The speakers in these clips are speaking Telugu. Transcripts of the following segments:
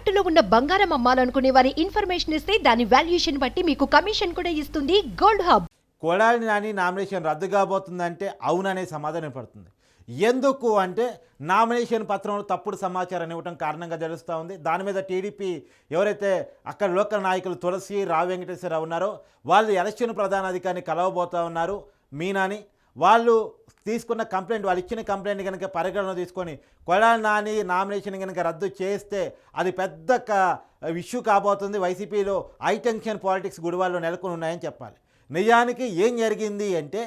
తాకట్టులో ఉన్న బంగారం అమ్మాలనుకునే వారి ఇన్ఫర్మేషన్ ఇస్తే దాని వాల్యుయేషన్ బట్టి మీకు కమిషన్ కూడా ఇస్తుంది Gold Hub. Kodali Nani nomination రద్దు కాబోతుందంటే అవుననే సమాధానం పడుతుంది. ఎందుకు అంటే నామినేషన్ పత్రంలో తప్పుడు సమాచారాన్ని ఇవ్వడం కారణంగా తెలుస్తూ ఉంది. దాని మీద టీడీపీ ఎవరైతే అక్కడ లోకల్ నాయకులు తులసి రావు వెంకటేశ్వరరావు ఉన్నారో వాళ్ళు ఎలక్షన్ ప్రధానాధికారిని కలవబోతూ ఉన్నారు. మీనాని వాళ్ళు తీసుకున్న కంప్లైంట్ వాళ్ళు ఇచ్చిన కంప్లైంట్ కనుక పరిగణన తీసుకొని కొడాలి నాని నామినేషన్ కనుక రద్దు చేస్తే అది పెద్ద ఇష్యూ కాబోతుంది. వైసీపీలో హై టెన్షన్ పాలిటిక్స్ గుడివాళ్ళు నెలకొని ఉన్నాయని చెప్పాలి. నిజానికి ఏం జరిగింది అంటే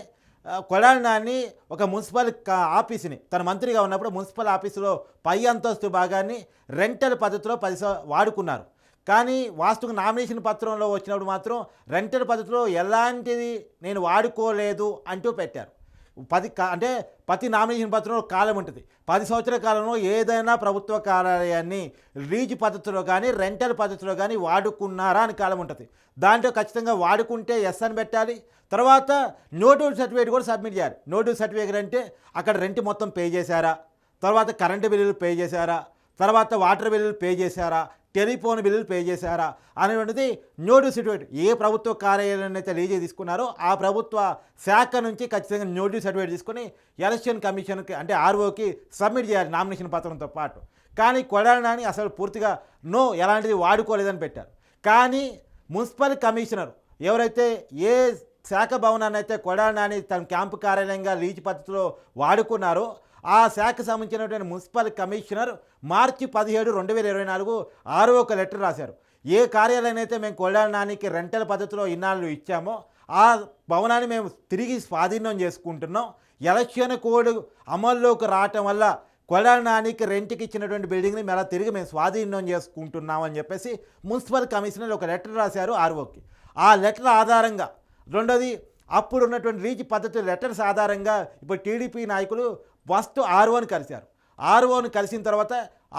కొడాలి నాని ఒక మున్సిపల్ ఆఫీసుని ఆఫీస్ని తన మంత్రిగా ఉన్నప్పుడు మున్సిపల్ ఆఫీసులో పై అంతస్తు భాగాన్ని రెంటల్ పద్ధతిలో పది వాడుకున్నారు. కానీ వాస్తుకు నామినేషన్ పత్రంలో వచ్చినప్పుడు మాత్రం రెంటెడ్ పద్ధతిలో ఎలాంటిది నేను వాడుకోలేదు అంటూ పెట్టారు. పది అంటే ప్రతి నామినేషన్ పత్రంలో కాలం ఉంటుంది. పది సంవత్సరాల కాలంలో ఏదైనా ప్రభుత్వ కార్యాలయాన్ని లీజ్ పద్ధతిలో కానీ రెంటల్ పద్ధతిలో కానీ వాడుకున్నారా అని కాలం ఉంటుంది. దాంట్లో ఖచ్చితంగా వాడుకుంటే ఎస్ అని పెట్టాలి. తర్వాత నోటివ్ సర్టిఫికేట్ కూడా సబ్మిట్ చేయాలి. నోటివ్ సర్టిఫికేట్ అంటే అక్కడ రెంట్ మొత్తం పే చేశారా? తర్వాత కరెంటు బిల్లులు పే చేశారా? తర్వాత వాటర్ బిల్లులు పే చేశారా? టెలిఫోన్ బిల్లులు పే చేశారా అనేటువంటిది నోటీస్ సర్టిఫికేట్ ఏ ప్రభుత్వ కార్యాలయం అయితే లీజే తీసుకున్నారో ఆ ప్రభుత్వ శాఖ నుంచి ఖచ్చితంగా నోటీస్ సర్టిఫికేట్ తీసుకొని ఎలక్షన్ కమిషన్కి అంటే ఆర్ఓకి సబ్మిట్ చేయాలి నామినేషన్ పత్రంతో పాటు. కానీ కొడాలని అసలు పూర్తిగా నో ఎలాంటిది వాడుకోలేదని పెట్టారు. కానీ మున్సిపల్ కమిషనర్ ఎవరైతే ఏ శాఖ భవనాన్ని అయితే కొడాలని తన క్యాంపు కార్యాలయంగా లీజ్ పద్ధతిలో వాడుకున్నారో. ఆ శాఖకు సంబంధించినటువంటి మున్సిపల్ కమిషనర్ మార్చి పదిహేడు రెండు వేల ఇరవై నాలుగు ఆరో ఒక లెటర్ రాశారు. ఏ కార్యాలయం అయితే మేము కొడాలనానికి రెంటల్ పద్ధతిలో ఇన్నాళ్ళు ఇచ్చామో ఆ భవనాన్ని మేము తిరిగి స్వాధీనం చేసుకుంటున్నాం. ఎలక్షన్ కోడ్ అమల్లోకి రావటం వల్ల కొడాలనానికి రెంట్కి ఇచ్చినటువంటి బిల్డింగ్ని మేము తిరిగి మేము స్వాధీనం చేసుకుంటున్నామని చెప్పేసి మున్సిపల్ కమిషనర్ ఒక లెటర్ రాశారు ఆర్ఓకి. ఆ లెటర్ ఆధారంగా రెండోది అప్పుడు ఉన్నటువంటి రీచ్ పద్ధతి లెటర్స్ ఆధారంగా ఇప్పుడు టీడీపీ నాయకులు ఫస్ట్ ఆర్ఓని కలిశారు. ఆర్ఓని కలిసిన తర్వాత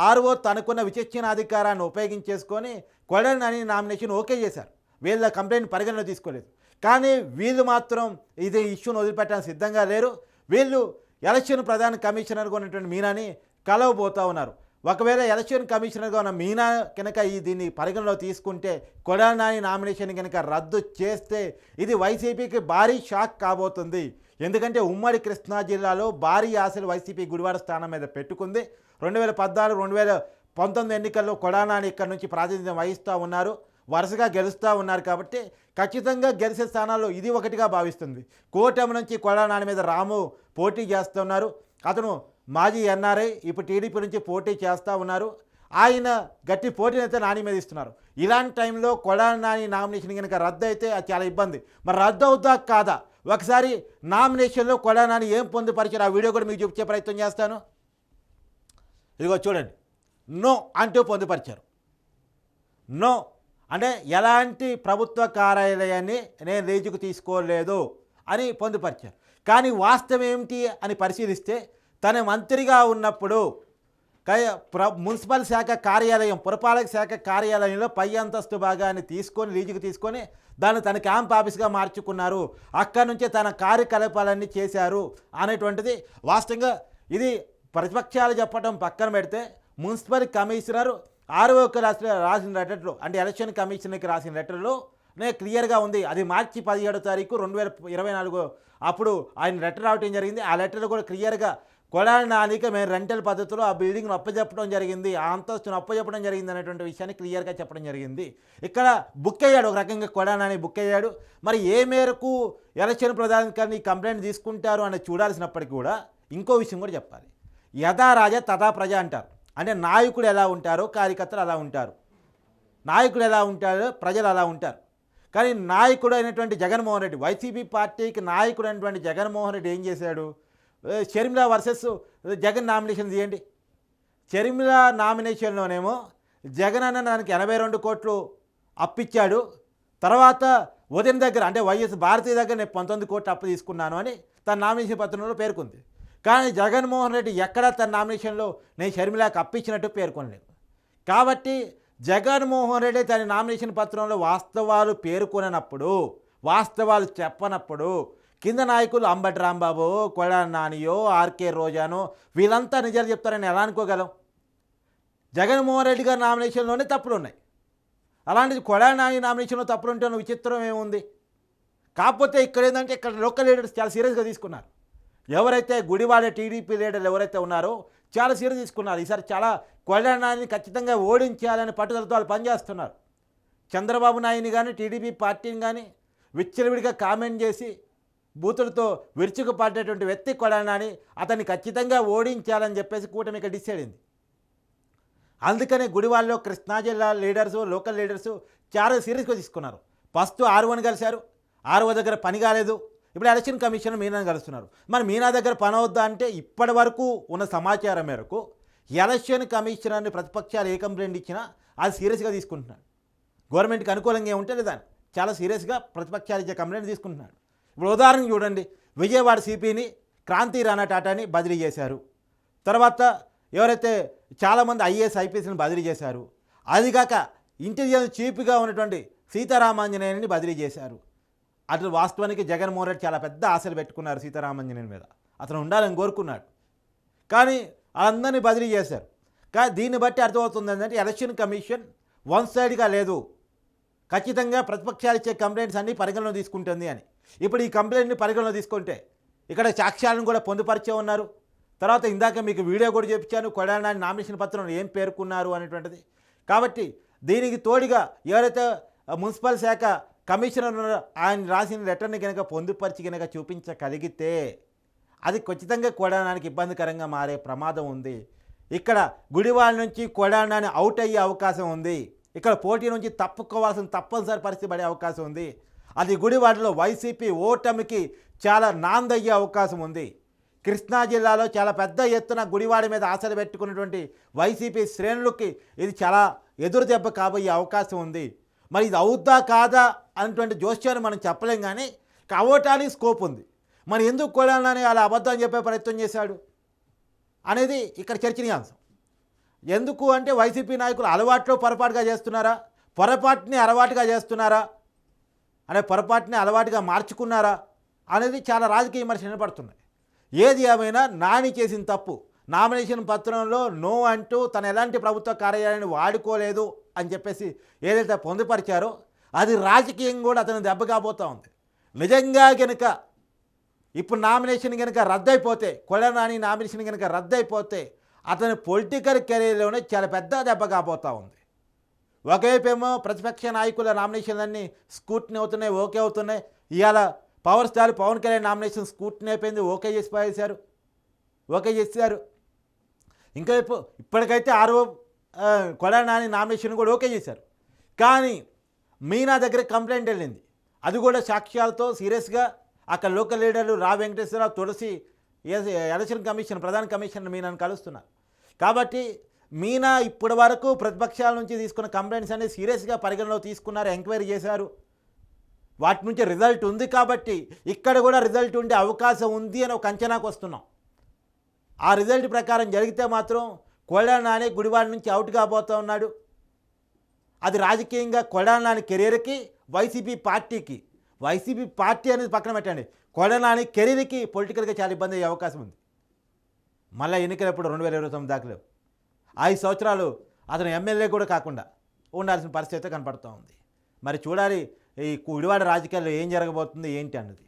ఆర్ఓ తనకున్న విచక్షణాధికారాన్ని ఉపయోగించేసుకొని కొడని అని నామినేషన్ ఓకే చేశారు. వీళ్ళ కంప్లైంట్ పరిగణలో తీసుకోలేదు. కానీ వీళ్ళు మాత్రం ఇది ఇష్యూను వదిలిపెట్టడానికి సిద్ధంగా లేరు. వీళ్ళు ఎలక్షన్ ప్రధాన కమిషనర్గా ఉన్నటువంటి మీనాని కలవబోతూ ఉన్నారు. ఒకవేళ ఎలక్షన్ కమిషనర్గా ఉన్న మీనా కనుక ఈ దీన్ని పరిగణలో తీసుకుంటే కొడానాని నామినేషన్ కనుక రద్దు చేస్తే ఇది వైసీపీకి భారీ షాక్ కాబోతుంది. ఎందుకంటే ఉమ్మడి కృష్ణా జిల్లాలో భారీ ఆశలు వైసీపీ గుడివాడ స్థానం మీద పెట్టుకుంది. రెండు వేల పద్నాలుగు రెండు వేల పంతొమ్మిది ఎన్నికల్లో కొడానాని ఇక్కడ నుంచి ప్రాతినిధ్యం వహిస్తూ ఉన్నారు. వరుసగా గెలుస్తూ ఉన్నారు కాబట్టి ఖచ్చితంగా గెలిచే స్థానాల్లో ఇది ఒకటిగా భావిస్తుంది. కూటమి నుంచి కొడానాని మీద రాము పోటీ చేస్తున్నారు. అతను మాజీ ఎన్ఆర్ఐ ఇప్పుడు టీడీపీ నుంచి పోటీ చేస్తూ ఉన్నారు. ఆయన గట్టి పోటీని అయితే నాని మీద ఇస్తున్నారు. ఇలాంటి టైంలో కొడాలి నాని నామినేషన్ కనుక రద్దు అయితే అది చాలా ఇబ్బంది. మరి రద్దు అవుతా కాదా? ఒకసారి నామినేషన్లో కొడాలి నాని ఏం పొందుపరిచారు ఆ వీడియో కూడా మీకు చూపించే ప్రయత్నం చేస్తాను. ఇదిగో చూడండి. నో అంటూ పొందుపరిచారు. నో అంటే ఎలాంటి ప్రభుత్వ కార్యాలయాన్ని నేను లీజుకు తీసుకోలేదు అని పొందుపరిచారు. కానీ వాస్తవం ఏమిటి అని పరిశీలిస్తే తన మంత్రిగా ఉన్నప్పుడు ప్ర మున్సిపల్ శాఖ కార్యాలయం పురపాలక శాఖ కార్యాలయంలో పై అంతస్తు భాగాన్ని తీసుకొని లీజుకు తీసుకొని దాన్ని తన క్యాంప్ ఆఫీస్గా మార్చుకున్నారు. అక్కడి నుంచే తన కార్యకలాపాలన్నీ చేశారు అనేటువంటిది వాస్తవంగా ఇది ప్రతిపక్షాలు చెప్పడం పక్కన పెడితే మున్సిపల్ కమిషనర్ ఆర్ఓకి రాసిన రాసిన లెటర్లు అంటే ఎలక్షన్ కమిషనర్కి రాసిన లెటర్లు నే క్లియర్గా ఉంది. అది మార్చి పదిహేడో తారీఖు రెండు వేల ఇరవై నాలుగు అప్పుడు ఆయన లెటర్ రావటం జరిగింది. ఆ లెటర్ కూడా క్లియర్గా కొడాలి నానికి మేము రెంటల్ పద్ధతిలో ఆ బిల్డింగ్ను అప్పచెప్పడం జరిగింది ఆ అంతస్తును అప్పచెప్పడం జరిగింది అనేటువంటి విషయాన్ని క్లియర్గా చెప్పడం జరిగింది. ఇక్కడ బుక్ అయ్యాడు ఒక రకంగా కొడాలి బుక్ అయ్యాడు. మరి ఏ మేరకు ఎలక్షన్ ప్రధానికారిని కంప్లైంట్ తీసుకుంటారు అని చూడాల్సినప్పటికీ కూడా ఇంకో విషయం కూడా చెప్పాలి. యథా రాజా తథా ప్రజ అంటారు. అంటే నాయకుడు ఎలా ఉంటారో కార్యకర్తలు అలా ఉంటారు. నాయకుడు ఎలా ఉంటారో ప్రజలు అలా ఉంటారు. కానీ నాయకుడు అయినటువంటి జగన్మోహన్ రెడ్డి వైసీపీ పార్టీకి నాయకుడు అయినటువంటి జగన్మోహన్ రెడ్డి ఏం చేశాడు? షర్మిల వర్సెస్ జగన్ నామినేషన్ తీయండి. షర్మిల నామినేషన్లోనేమో జగన్ అన్న దానికి ఎనభై రెండు కోట్లు అప్పిచ్చాడు. తర్వాత ఉదయం దగ్గర అంటే వైఎస్ భారతి దగ్గర నేను పంతొమ్మిది కోట్లు అప్పు తీసుకున్నాను అని తన నామినేషన్ పత్రంలో పేర్కొంది. కానీ జగన్మోహన్ రెడ్డి ఎక్కడ తన నామినేషన్లో నేను షర్మిలాకి అప్పించినట్టు పేర్కొనలేదు. కాబట్టి జగన్మోహన్ రెడ్డి తన నామినేషన్ పత్రంలో వాస్తవాలు పేర్కొననప్పుడు వాస్తవాలు చెప్పనప్పుడు కింద నాయకులు అంబటి రాంబాబు కొడా నానియో ఆర్కే రోజానో వీళ్ళంతా నిజాలు చెప్తారని ఎలా అనుకోగలం? జగన్మోహన్ రెడ్డి గారి నామినేషన్లోనే తప్పులు ఉన్నాయి. అలాంటిది కొడాలి నాని నామినేషన్లో తప్పులు ఉంటే విచిత్రం ఏముంది? కాకపోతే ఇక్కడ ఏంటంటే ఇక్కడ లోకల్ లీడర్స్ చాలా సీరియస్గా తీసుకున్నారు. ఎవరైతే గుడివాడ టీడీపీ లీడర్లు ఎవరైతే ఉన్నారో చాలా సీరియస్ తీసుకున్నారు. ఈసారి చాలా కొడాలి ఖచ్చితంగా ఓడించాలని పట్టుదలతో వాళ్ళు పనిచేస్తున్నారు. చంద్రబాబు నాయుని కానీ టీడీపీ పార్టీని కానీ విచ్చలవిడిగా కామెంట్ చేసి బూతులతో విరుచుకు పడ్డటువంటి వ్యక్తి కొడాలని అతన్ని ఖచ్చితంగా ఓడించాలని చెప్పేసి కూటమి ఇక్కడ డిసైడ్ అయింది. అందుకనే గుడివాళ్ళలో కృష్ణా జిల్లా లీడర్స్ లోకల్ లీడర్స్ చాలా సీరియస్గా తీసుకున్నారు. ఫస్ట్ ఆర్వని కలిశారు. ఆర్ఓ దగ్గర పని కాలేదు. ఇప్పుడు ఎలక్షన్ కమిషన్ మీనాని కలుస్తున్నారు. మరి మీనా దగ్గర పని అవుద్దా అంటే ఇప్పటి వరకు ఉన్న సమాచారం మేరకు ఎలక్షన్ కమిషనర్ని ప్రతిపక్షాలు ఏ కంప్లైంట్ ఇచ్చినా అది సీరియస్గా తీసుకుంటున్నాడు. గవర్నమెంట్కి అనుకూలంగా ఏముంటే లేదా చాలా సీరియస్గా ప్రతిపక్షాలు ఇచ్చే కంప్లైంట్ తీసుకుంటున్నాడు. ఇప్పుడు ఉదాహరణకు చూడండి విజయవాడ సిపిని క్రాంతి రాణా టాటాని బదిలీ చేశారు. తర్వాత ఎవరైతే చాలామంది ఐఏఎస్ ఐపీఎస్ని బదిలీ చేశారు అదిగాక ఇంటెలిజెన్స్ చీఫ్గా ఉన్నటువంటి సీతారామాంజనేయుని బదిలీ చేశారు. అటు వాస్తవానికి జగన్మోహన్ రెడ్డి చాలా పెద్ద ఆశలు పెట్టుకున్నారు సీతారామాంజనేయుని మీద. అతను ఉండాలని కోరుకున్నాడు. కానీ అందరినీ బదిలీ చేశారు. కానీ దీన్ని బట్టి అర్థమవుతుంది ఏంటంటే ఎలక్షన్ కమిషన్ వన్ సైడ్గా లేదు. ఖచ్చితంగా ప్రతిపక్షాలు ఇచ్చే కంప్లైంట్స్ అన్నీ పరిగణలో తీసుకుంటుంది అని. ఇప్పుడు ఈ కంప్లైంట్ని పరిగణలో తీసుకుంటే ఇక్కడ సాక్ష్యాలను కూడా పొందుపరిచే ఉన్నారు. తర్వాత ఇందాక మీకు వీడియో కూడా చెప్పించాను కొడాలని నామినేషన్ పత్రంలో ఏం పేర్కొన్నారు అనేటువంటిది. కాబట్టి దీనికి తోడుగా ఎవరైతే మున్సిపల్ శాఖ కమిషనర్ ఉన్నారో ఆయన రాసిన లెటర్ని కనుక పొందుపరిచి కనుక చూపించగలిగితే అది ఖచ్చితంగా కొడానానికి ఇబ్బందికరంగా మారే ప్రమాదం ఉంది. ఇక్కడ గుడివాళ్ళ నుంచి కొడానాన్ని అవుట్ అయ్యే అవకాశం ఉంది. ఇక్కడ పోటీ నుంచి తప్పుకోవాల్సిన తప్పనిసరి పరిస్థితి పడే అవకాశం ఉంది. అది గుడివాడలో వైసీపీ ఓటమికి చాలా నాందయ్యే అవకాశం ఉంది. కృష్ణా జిల్లాలో చాలా పెద్ద ఎత్తున గుడివాడ మీద ఆశలు పెట్టుకున్నటువంటి వైసీపీ శ్రేణులకి ఇది చాలా ఎదురు దెబ్బ కాబోయే అవకాశం ఉంది. మరి ఇది అవుద్దా కాదా అనేటువంటి జోస్యాన్ని మనం చెప్పలేం కానీ అవటానికి స్కోప్ ఉంది. మరి ఎందుకు కొడాలని అలా అబద్ధం చెప్పే ప్రయత్నం చేశాడు అనేది ఇక్కడ చర్చనీయాంశం. ఎందుకు అంటే వైసీపీ నాయకులు అలవాట్లో పొరపాటుగా చేస్తున్నారా? పొరపాటుని అలవాటుగా చేస్తున్నారా? అనే పొరపాటుని అలవాటుగా మార్చుకున్నారా? అనేది చాలా రాజకీయ విమర్శ వినపడుతున్నాయి. ఏది ఏమైనా నాని చేసిన తప్పు నామినేషన్ పత్రంలో నో అంటూ తను ఎలాంటి ప్రభుత్వ కార్యాలయాన్ని వాడుకోలేదు అని చెప్పేసి ఏదైతే పొందుపరిచారో అది రాజకీయం కూడా అతను దెబ్బకాబోతూ ఉంది. నిజంగా కనుక ఇప్పుడు నామినేషన్ కనుక రద్దయిపోతే కొడనాని నామినేషన్ కనుక రద్దయిపోతే అతని పొలిటికల్ కెరీర్లోనే చాలా పెద్ద దెబ్బ కాబోతూ ఉంది. ఒకవైపు ఏమో ప్రతిపక్ష నాయకుల నామినేషన్లన్నీ స్కూట్ని అవుతున్నాయి ఓకే అవుతున్నాయి. ఇవాళ power star Pawan Kalyan nomination scrutiny అయిపోయింది ఓకే చేసి పారేశారు. ఓకే చేశారు. ఇంకా వైపు ఇప్పటికైతే ఆరో కొడానాని నామినేషన్ కూడా ఓకే చేశారు. కానీ మీనా దగ్గర కంప్లైంట్ వెళ్ళింది. అది కూడా సాక్ష్యాలతో సీరియస్గా అక్కడ లోకల్ లీడర్లు రా వెంకటేశ్వరరావు తులసి ఎలక్షన్ కమిషన్ ప్రధాన కమిషన్ మీనాను కలుస్తున్నారు. కాబట్టి మీనా ఇప్పటి వరకు ప్రతిపక్షాల నుంచి తీసుకున్న కంప్లైంట్స్ అనేది సీరియస్గా పరిగణలో తీసుకున్నారు ఎంక్వైరీ చేశారు. వాటి నుంచి రిజల్ట్ ఉంది కాబట్టి ఇక్కడ కూడా రిజల్ట్ ఉండే అవకాశం ఉంది అని ఒక అంచనాకు వస్తున్నాం. ఆ రిజల్ట్ ప్రకారం జరిగితే మాత్రం కొడానాని గుడివాడ నుంచి అవుట్ కాబోతూ ఉన్నాడు. అది రాజకీయంగా కొడానాని కెరీర్కి వైసీపీ పార్టీకి వైసీపీ పార్టీ అనేది పక్కన పెట్టండి. కొడనాని కెరీర్కి పొలిటికల్గా చాలా ఇబ్బంది అయ్యే అవకాశం ఉంది. మళ్ళీ ఎన్నికలప్పుడు రెండు వేల ఇరవై తొమ్మిది దాఖలు ఐదు సంవత్సరాలు అతను ఎమ్మెల్యే కూడా కాకుండా ఉండాల్సిన పరిస్థితి కనపడుతూ ఉంది. మరి చూడాలి ఈ గుడివాడ రాజకీయాల్లో ఏం జరగబోతుంది ఏంటి అన్నది.